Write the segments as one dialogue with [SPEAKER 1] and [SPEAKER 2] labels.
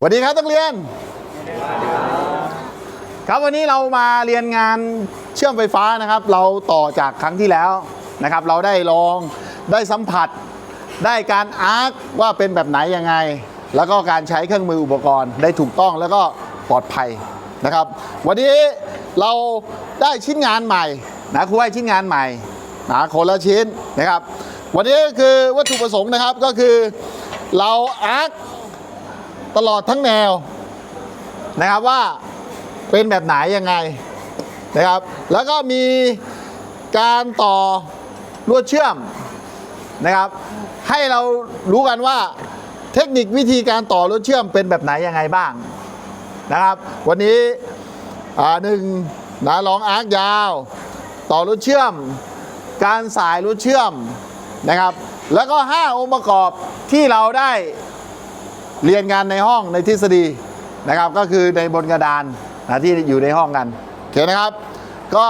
[SPEAKER 1] สวัสดีครับนักเรียน ครับวันนี้เรามาเรียนงานเชื่อมไฟฟ้านะครับ เราต่อจากครั้งที่แล้วนะครับ เราได้ลองได้สัมผัส ได้การอาร์คว่าเป็นแบบไหนยังไง แล้วก็การใช้เครื่องมืออุปกรณ์ได้ถูกต้องแล้วก็ปลอดภัยนะครับ วันนี้เราได้ชิ้นงานใหม่นะครูให้ชิ้นงานใหม่นะคนละชิ้นนะครับ วันนี้คือวัตถุประสงค์นะครับก็คือเราอาร์ค ตลอดทั้งแนวนะครับว่าเป็นแบบไหนยังไงนะครับ แล้วก็มีการต่อลวดเชื่อมนะครับ ให้เรารู้กันว่าเทคนิควิธีการต่อรถเชื่อมเป็นแบบไหนยังไงบ้างนะครับ วันนี้อ่าหนึ่งนะลองอาร์คยาว ต่อรถเชื่อม การสายรถเชื่อมนะครับ แล้วก็ 5 องค์ประกอบที่เราได้ เรียนกันในห้องในทฤษฎีนะครับ ก็คือในบนกระดานนะที่อยู่ในห้องกันโอเคนะครับ ก็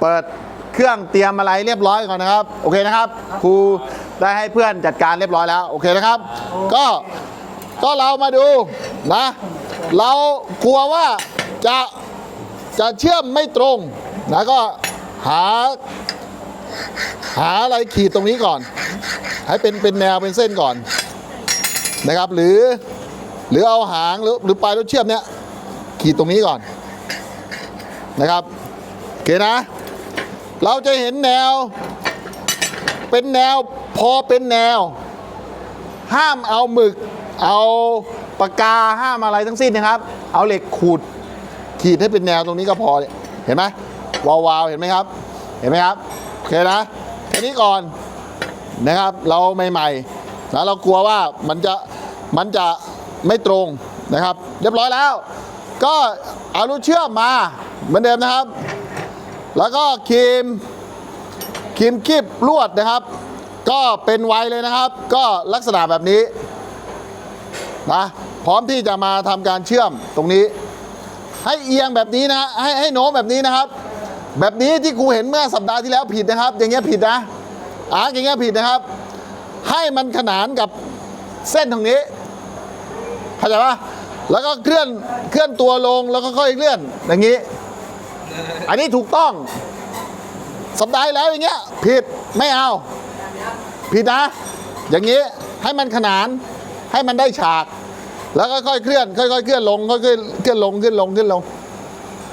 [SPEAKER 1] เปิดเครื่องเตรียมอะไรเรียบร้อยก่อนนะครับ โอเคนะครับครูได้ให้เพื่อนจัดการเรียบร้อยแล้ว โอเคนะครับ ก็ก็เรามาดูนะ เรากลัวว่าจะจะเชื่อมไม่ตรงนะก็หา หาอะไรขีดตรงนี้ก่อน ให้เป็นเป็นแนวเป็นเส้นก่อน นะครับ หรือหรือเอาหางหรือหรือปลายรถเชื่อมเนี้ยขีดตรงนี้ก่อนนะครับโอเคนะ เราจะเห็นแนว เป็นแนวพอเป็นแนว ห้ามเอาหมึก เอาปากกาห้ามอะไรทั้งสิ้นนะครับ เอาเหล็กขูดขีดให้เป็นแนวตรงนี้ก็พอเนี่ยเห็นไหมวาวๆเห็นไหมครับ เห็นไหมครับโอเคนะแค่นี้ก่อนนะครับ เราใหม่ๆ นะเรากลัวว่ามันจะมันจะไม่ตรงนะครับ เรียบร้อยแล้ว ก็เอาลูกเชื่อมมาเหมือนเดิมนะครับ แล้วก็ครีมครีมคีบลวดนะครับ ก็เป็นไวเลยนะครับ ก็ลักษณะแบบนี้นะพร้อมที่จะมาทำการเชื่อมตรงนี้ ให้เอียงแบบนี้นะให้ให้โน้มแบบนี้นะครับ แบบนี้ที่ครูเห็นเมื่อสัปดาห์ที่แล้วผิดนะครับ อย่างเงี้ยผิดนะอาร์อย่างเงี้ยผิดนะครับ ให้มันขนานกับเส้นตรงนี้เข้าใจปะแล้วก็เคลื่อนเคลื่อนตัวลงแล้วก็ค่อยเคลื่อนอย่างนี้ อันนี้ถูกต้องสัปดาห์แล้วอย่างเงี้ยผิดไม่เอา ผิดนะ อย่างนี้ให้มันขนานให้มันได้ฉาก แล้วก็ค่อยเคลื่อน ค่อยๆเคลื่อนลงค่อยๆเคลื่อนลงขึ้นลงขึ้นลง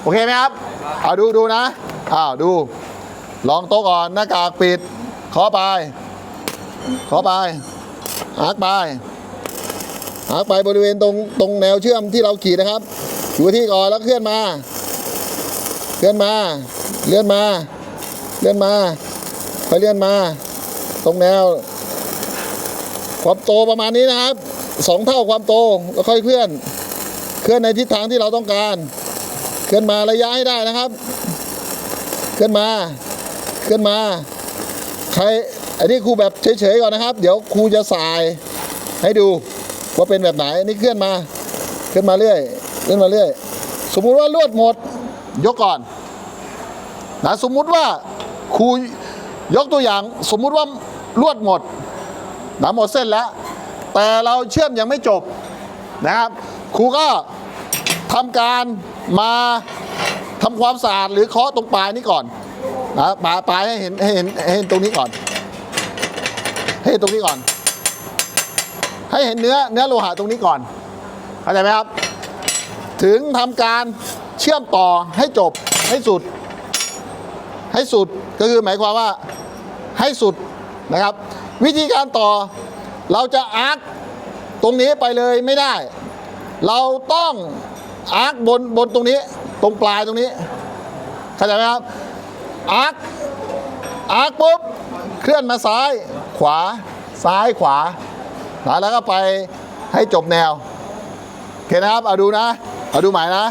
[SPEAKER 1] โอเคไหมครับเอาดูดูนะอ้าวดู ลองโต๊ะก่อนหน้ากากปิดขอไป ขอไปหักไปหักไปบริเวณตรงตรงแนวเชื่อมที่เราขีดนะครับ อยู่ที่ก่อนแล้วเคลื่อนมา เคลื่อนมา เลื่อนมา เลื่อนมาค่อยเลื่อนมา ตรงแนว ความโตประมาณนี้นะครับสองเท่าความโตแล้วค่อยเคลื่อน เคลื่อนในทิศทางที่เราต้องการ เคลื่อนมาระยะให้ได้นะครับ เคลื่อนมา เคลื่อนมา ใคร อันนี้ครูแบบเฉยๆก่อนนะครับ เดี๋ยวครูจะสายให้ดูว่าเป็นแบบไหนอันนี้เคลื่อนมาเคลื่อนมาเรื่อยเคลื่อนมาเรื่อย สมมุติว่าลวดหมด ยกก่อนนะสมมุติว่าครูยกตัวอย่าง สมมุติว่าลวดหมดนะหมดเส้นแล้ว แต่เราเชื่อมยังไม่จบนะครับ ครูก็ทำการมาทำความสะอาดหรือเคาะตรงปลายนี้ก่อนนะปลายปลายให้เห็นให้เห็นให้เห็นตรงนี้ก่อน เห็นตรงนี้ก่อน ให้เห็นเนื้อเนื้อโลหะตรงนี้ก่อน เข้าใจไหมครับ ถึงทำการเชื่อมต่อให้จบให้สุด ให้สุดก็คือหมายความว่าให้สุดนะครับ วิธีการต่อเราจะอาร์คตรงนี้ไปเลยไม่ได้ เราต้องอาร์คบนบนตรงนี้ ตรงปลายตรงนี้เข้าใจไหมครับอาร์คอาร์คปุ๊บเคลื่อนมาซ้าย ขวา ซ้ายขวา แล้วก็ไปให้จบแนว โอเคนะครับ เอาดูนะ เอาดูใหม่นะ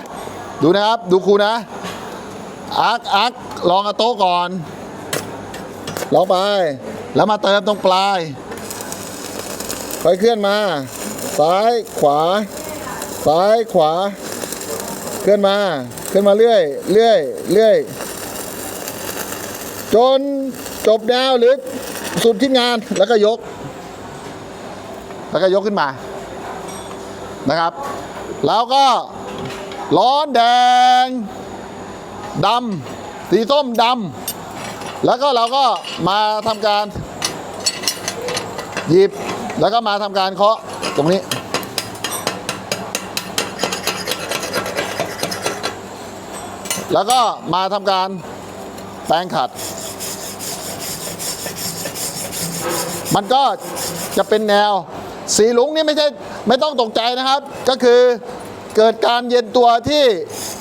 [SPEAKER 1] ดูนะครับ ดูครูนะอาร์คอาร์คลองเอาโต๊ะก่อนลองไป แล้วมาเติมตรงปลายค่อยเคลื่อนมา ซ้ายขวา ซ้ายขวา เคลื่อนมา เคลื่อนมาเรื่อย เรื่อย เรื่อย จนจบแนวหรือ สุดที่งานแล้วก็ยก แล้วก็ยกขึ้นมานะครับ แล้วก็ร้อนแดงดำสีส้มดำแล้วก็เราก็มาทำการ หยิบแล้วก็มาทำการเคาะตรงนี้แล้วก็มาทำการแปรงขัด มันก็จะเป็นแนว สีหลุงนี่ไม่ใช่ไม่ต้องตกใจนะครับ ก็คือเกิดการเย็นตัวที่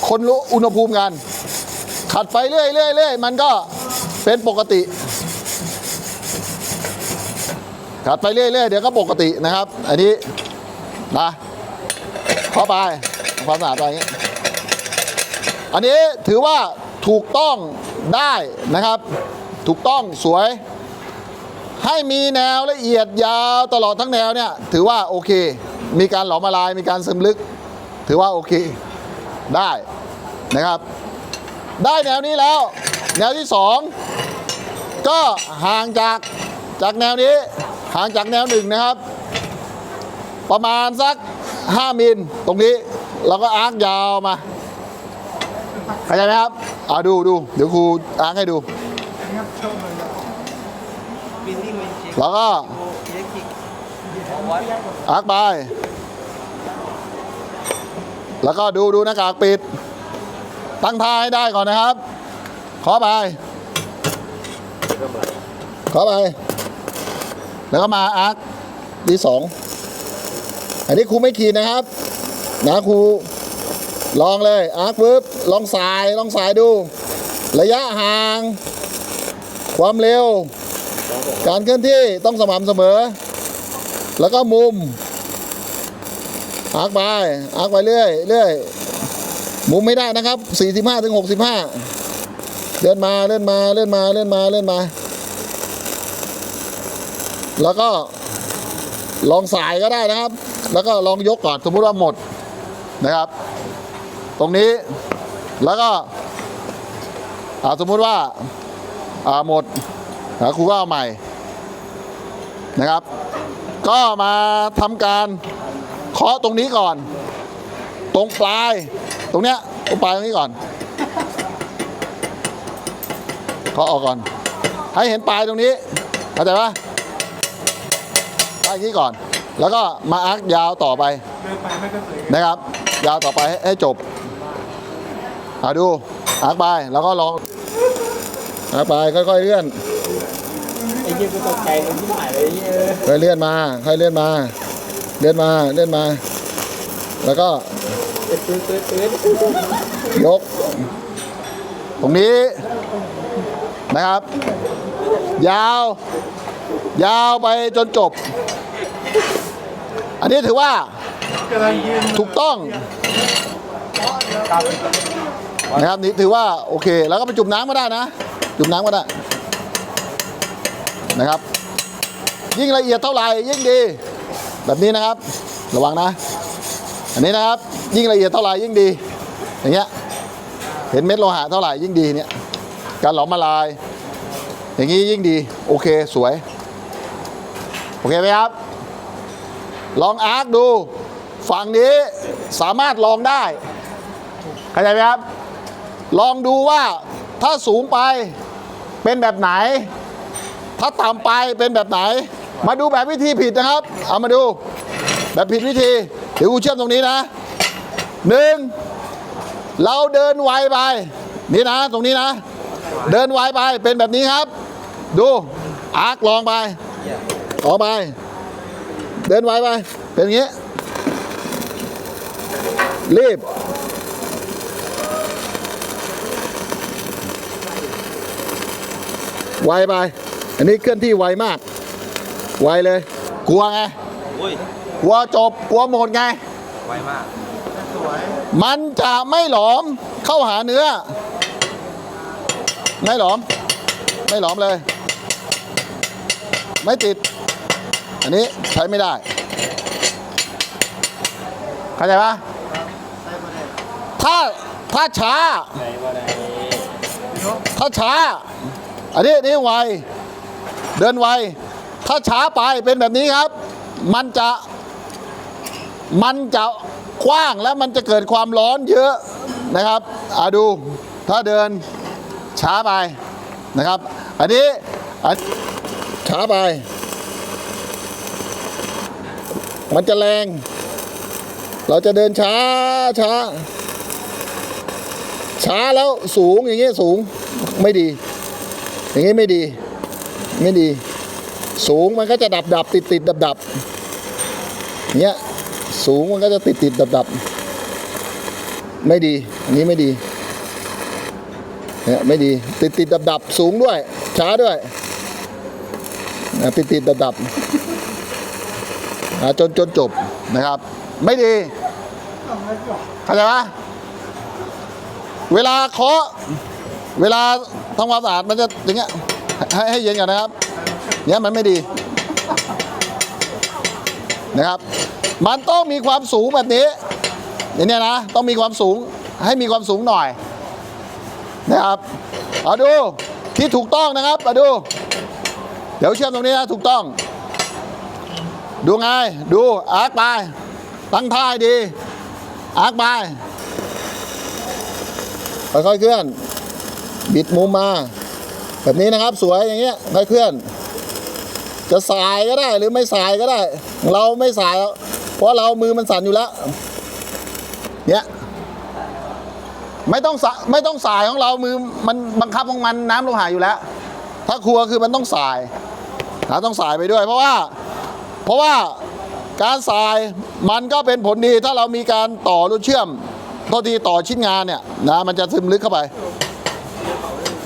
[SPEAKER 1] คนรู้อุณหภูมิกัน ขัดไปเรื่อยเรื่อยเรื่อยมันก็เป็นปกติ ขัดไปเรื่อยเรื่อยเดี๋ยวก็ปกตินะครับ อันนี้นะเข้าไปความสะอาดไปอย่างนี้อันนี้ถือว่าถูกต้องได้นะครับ ถูกต้องสวย ให้มีแนวละเอียดยาวตลอดทั้งแนวเนี่ยถือว่าโอเค มีการหลอมละลายมีการซึมลึก ถือว่าโอเคได้นะครับ ได้แนวนี้แล้ว แนวที่สองก็ห่างจากจากแนวนี้ห่างจากแนวหนึ่งนะครับ ประมาณสัก 5 มิลตรงนี้เราก็อาร์คยาวมาเข้าใจไหมครับอ่าดูดูเดี๋ยวครูอ้างให้ดู
[SPEAKER 2] บินนิ่งเป็นเช็ค
[SPEAKER 1] แล้วก็
[SPEAKER 2] อิเล็กทริกของวัด
[SPEAKER 1] อาร์คไป แล้วก็ดูดูหน้ากากปิด ตั้งท่าให้ได้ก่อนนะครับ ขอไป ขอไป แล้วก็มาอาร์คที่สองอันนี้ครูไม่ขีดนะครับนะครูลองเลยอาร์คปึ๊บลองสายลองสายดู ระยะห่าง ความเร็ว การเคลื่อนที่ต้องสม่ำเสมอ แล้วก็มุมอาร์คไปอาร์คไปเรื่อยเรื่อยมุมไม่ได้นะครับ 45ถึง65 เลื่อนมาเลื่อนมาเลื่อนมาเลื่อนมาเลื่อนมา แล้วก็ลองสายก็ได้นะครับ แล้วก็ลองยกก่อนสมมติว่าหมดนะครับ ตรงนี้แล้วก็สมมุติว่าหมด อ่าครูก็เอาใหม่นะครับ ก็มาทำการเคาะตรงนี้ก่อน ตรงปลาย ตรงเนี้ยตรงปลายตรงนี้ก่อนเคาะออกก่อน ให้เห็นปลายตรงนี้เข้าใจปะปลายนี้ก่อน แล้วก็มาอาร์คยาวต่อไปนะครับ ยาวต่อไปให้จบอาดูอาร์คไปแล้วก็ลองอาร์คไปค่อยๆเลื่อน
[SPEAKER 2] ยกูตกใจมันที่หายเลยเหี้ย
[SPEAKER 1] ค่อยเลื่อนมา ค่อยเลื่อนมา เลื่อนมา เลื่อนมา แล้วก็
[SPEAKER 2] ตื้อตื้อตื้อย
[SPEAKER 1] ก ตรงนี้ นะครับ ยาว ยาวไปจนจบ อันนี้ถือว่า ถูกต้อง นะครับนี่ถือว่า โอเค แล้วก็ไปจุ่มน้ำก็ได้นะ จุ่มน้ำก็ได้ นะครับ ยิ่งละเอียดเท่าไหร่ยิ่งดี แบบนี้นะครับ ระวังนะ อันนี้นะครับ ยิ่งละเอียดเท่าไหร่ยิ่งดี อย่างเงี้ย เห็นเม็ดโลหะเท่าไหร่ยิ่งดีเนี่ย การหลอมละลาย อย่างนี้ยิ่งดี โอเคสวย โอเคไหมครับ ลองอาร์คดู ฝั่งนี้สามารถลองได้ เข้าใจไหมครับ ลองดูว่าถ้าสูงไปเป็นแบบไหน ถ้าต่ำไปเป็นแบบไหน มาดูแบบวิธีผิดนะครับ เอามาดู แบบผิดวิธี เดี๋ยวกูเชื่อมตรงนี้นะหนึ่งเราเดินไวไป นี่นะ ตรงนี้นะ เดินไวไปเป็นแบบนี้ครับ ดูอาร์คลองไปออไป เดินไวไป เป็นอย่างนี้ รีบไวไป อันนี้เคลื่อนที่ไวมาก ไวเลย กลัวไง
[SPEAKER 2] โอ้ย
[SPEAKER 1] กลัวจบกลัวหมดไง
[SPEAKER 2] ไวมาก
[SPEAKER 1] มันจะไม่หลอมเข้าหาเนื้อ ไม่หลอม ไม่หลอมเลย ไม่ติด อันนี้ใช้ไม่ได้ เข้าใจปะถ้าถ้าช้า
[SPEAKER 2] ไหนว่าไหน
[SPEAKER 1] ถ้าช้า อันนี้นี่ไว เดินไว ถ้าช้าไปเป็นแบบนี้ครับ มันจะ มันจะกว้างแล้วมันจะเกิดความร้อนเยอะนะครับอะดู ถ้าเดินช้าไปนะครับ อันนี้นช้าไป มันจะแรง เราจะเดินช้าช้า ช้าแล้วสูงอย่างเงี้ยสูงไม่ดี อย่างเงี้ไม่ดี ไม่ดี สูงมันก็จะดับดับติดติดดับดับเนี้ยสูงมันก็จะติดติดดับดับไม่ดี อันนี้ไม่ดีเนี่ยไม่ดี ติดติดดับดับสูงด้วย ช้าด้วยนะติดติดดับดับอะจนจนจบนะครับ ไม่ดีเข้าใจปะเวลาเคาะเวลาทำความสะอาดมันจะอย่างเงี้ย ให้ให้เย็นก่อนนะครับเนี้ยมันไม่ดีนะครับ มันต้องมีความสูงแบบนี้เนี้ยนะต้องมีความสูงให้มีความสูงหน่อยนะครับเอาดูที่ถูกต้องนะครับมาดู เดี๋ยวเชื่อมตรงนี้นะถูกต้อง ดูไงดูอาร์คไปตั้งท่าให้ดีอาร์คไปค่อยๆเคลื่อน บิดมุมมา แบบนี้นะครับสวยอย่างเงี้ยค่เคลื่อน จะสายก็ได้หรือไม่สายก็ได้ เราไม่สายเพราะเรามือมันสั่นอยู่แล้วเนี่ยไม่ต้องสไม่ต้องสายของเรามือมันบังคับของมันน้ำลงหายอยู่แล้ว ถ้าครัวคือมันต้องสายนะต้องสายไปด้วย เพราะว่าเพราะว่าการสายมันก็เป็นผลดีถ้าเรามีการต่อรูเชื่อมโทษทีต่อชิ้นงานเนี่ยนะมันจะซึมลึกเข้าไป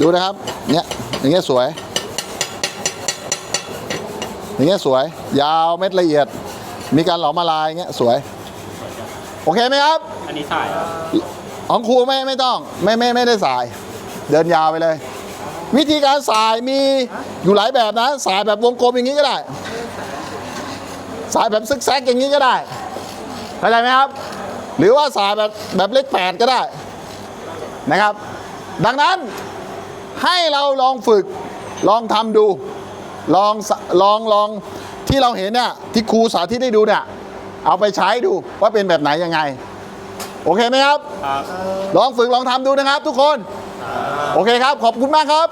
[SPEAKER 1] ดูนะครับ เนี่ยอย่างเงี้ยสวย อย่างเงี้ยสวย ยาวเม็ดละเอียด มีการหลอมละลายอย่างเงี้ยสวย โอเคไหมครับ
[SPEAKER 2] อันนี้สาย
[SPEAKER 1] ของครูไม่ไม่ต้อง ไม่ไม่ไม่ได้สาย เดินยาวไปเลย วิธีการสายมีอยู่หลายแบบนะ สายแบบวงกลมอย่างนี้ก็ได้ สายแบบซึกแซกอย่างนี้ก็ได้เข้าใจไหมครับ หรือว่าสายแบบแบบเลขแปดก็ได้นะครับ ดังนั้น ให้เราลองฝึกลองทำดู ลองสลองลองที่เราเห็นเนี่ยที่ครูสาธิตให้ดูเนี่ยเอาไปใช้ดูว่าเป็นแบบไหนยังไง โอเคไหมครับ
[SPEAKER 2] ครับ
[SPEAKER 1] ลองฝึกลองทำดูนะครับทุกคน โอเคครับ ขอบคุณมากครับ